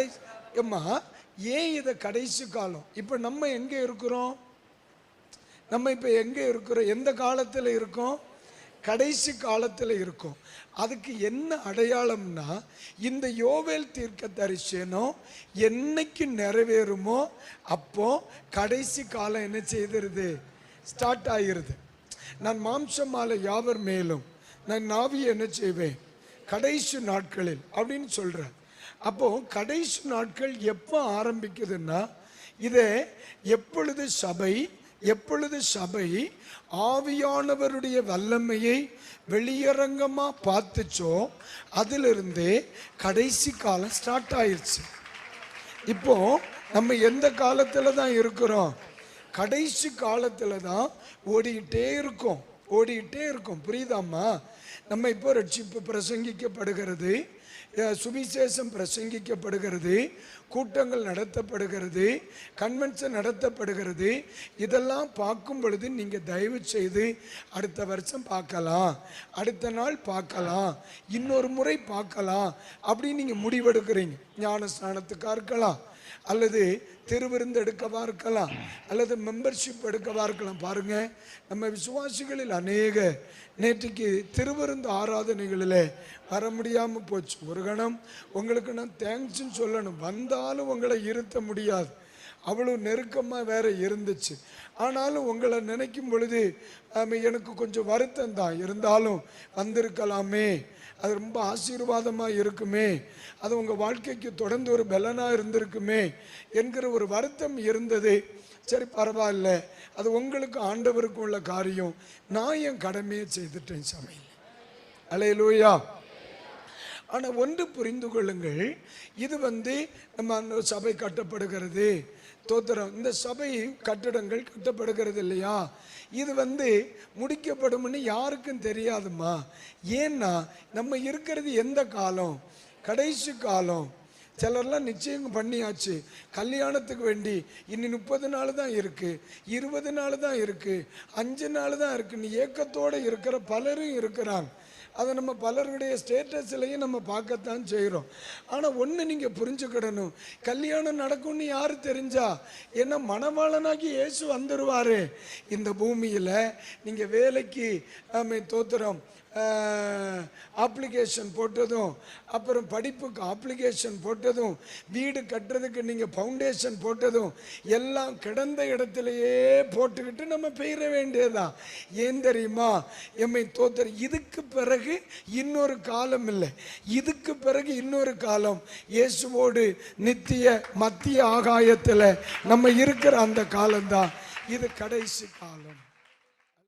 கடைசி ஏம்மா ஏன் இதை கடைசி காலம்? இப்போ நம்ம எங்கே இருக்கிறோம்? நம்ம இப்போ எங்கே இருக்கிறோம்? எந்த காலத்தில் இருக்கோம்? கடைசி காலத்தில் இருக்கோம். அதுக்கு என்ன அடையாளம்னா இந்த யோவேல் தீர்க்க தரிசனம் என்னைக்கு நிறைவேறுமோ அப்போ கடைசி காலம் என்ன செய்திருது? ஸ்டார்ட் ஆகிருது நான் மாம்சமால யாவர் மேலும்? நான் நாவி என்ன செய்வேன்? கடைசி நாட்களில் அப்படின்னு சொல்கிறேன் அப்போ கடைசி நாட்கள் எப்போ ஆரம்பிக்குதுன்னா இதை எப்பொழுது சபை எப்பொழுது சபை ஆவியானவருடைய வல்லமையை வெளியரங்கமாக பார்த்துச்சோ அதிலிருந்தே கடைசி காலம் ஸ்டார்ட் ஆயிடுச்சு இப்போ நம்ம எந்த காலத்தில் தான் இருக்கிறோம்? கடைசி காலத்தில் தான் ஓடிக்கிட்டே இருக்கோம் ஓடிக்கிட்டே இருக்கோம். புரியுதாம்மா? நம்ம இப்போ ரட்சிப்பு பிரசங்கிக்கப்படுகிறது. சுவிசேஷம் பிரசங்கிக்கப்படுகிறது கூட்டங்கள் நடத்தப்படுகிறது கன்வென்ஷன் நடத்தப்படுகிறது. இதெல்லாம் பார்க்கும் பொழுது நீங்கள் தயவு செய்து அடுத்த வருஷம் பார்க்கலாம் அடுத்த நாள் பார்க்கலாம் இன்னொரு முறை பார்க்கலாம் அப்படின்னு நீங்கள் முடிவெடுக்கிறீங்க. ஞான ஸ்நானத்துக்காக இருக்கலாம் அல்லது திருவிருந்து எடுக்கவா இருக்கலாம் அல்லது மெம்பர்ஷிப் எடுக்கவா இருக்கலாம். பாருங்க நம்ம விசுவாசிகளில் அநேக நேற்றுக்கு திருவிருந்து ஆராதனைகளில் வர முடியாமல் போச்சு. ஒரு கணம் உங்களுக்கு நான் தேங்க்ஸ்ன்னு சொல்லணும். வந்தாலும் உங்களை இருத்த முடியாது. அவ்வளோ நெருக்கமாக வேற இருந்துச்சு. ஆனாலும் உங்களை நினைக்கும் பொழுது எனக்கு கொஞ்சம் வருத்தம் தான். இருந்தாலும் வந்திருக்கலாமே. அது ரொம்ப ஆசீர்வாதமாக இருக்குமே. அது உங்கள் வாழ்க்கைக்கு தொடர்ந்து ஒரு பலனாக இருந்திருக்குமே என்கிற ஒரு வருத்தம் இருந்தது. சரி பரவாயில்ல. அது உங்களுக்கு ஆண்டவருக்கு உள்ள காரியம். நான் என் கடமையை செய்துட்டேன் சமையல் அலையலூயா. ஆனால் ஒன்று புரிந்து கொள்ளுங்கள். இது வந்து நம்ம அந்த சபை கட்டப்படுகிறது. ஸ்தோத்திரம். இந்த சபை கட்டடங்கள் கட்டப்படுகிறது இல்லையா இது வந்து முடிக்கப்படும்னு யாருக்கும் தெரியாதும்மா. ஏன்னா நம்ம இருக்கிறது எந்த காலம்? கடைசி காலம். சிலர்லாம் நிச்சயம் பண்ணியாச்சு. கல்யாணத்துக்கு வேண்டி இன்னி முப்பது நாள் தான் இருக்குது இருபது நாள் தான் இருக்குது அஞ்சு நாள் தான் இருக்குன்னு ஏக்கத்தோடு ஏக்கத்தோட இருக்கிற பலரும் இருக்கிறாங்க. அதை நம்ம பலருடைய ஸ்டேட்டஸ்லையும் நம்ம பார்க்கத்தான் செய்கிறோம் ஆனால் ஒன்று நீங்கள் புரிஞ்சுக்கிடணும். கல்யாணம் நடக்கும்னு யார் தெரிஞ்சா ஏன்னா மணவாளனாகி இயேசு வந்துடுவார் இந்த பூமியில் நீங்கள் வேலைக்கு ஆமை தோத்திரம் அப்ளிகேஷன் போட்டதும் அப்புறம் படிப்புக்கு அப்ளிகேஷன் போட்டதும் வீடு கட்டுறதுக்கு நீங்கள் ஃபவுண்டேஷன் போட்டதும் எல்லாம் கிடந்த இடத்துலையே போட்டுக்கிட்டு நம்ம பெயர வேண்டியதுதான். ஏன் தெரியுமா? எம்மை தோத்துற இதுக்கு பிறகு பிறகு இன்னொரு காலம் இல்லை. இதுக்கு பிறகு இன்னொரு காலம். இயேசுவோடு நித்திய மத்திய ஆகாயத்தில் நம்ம இருக்கிற அந்த காலம்தான். இது கடைசி காலம்.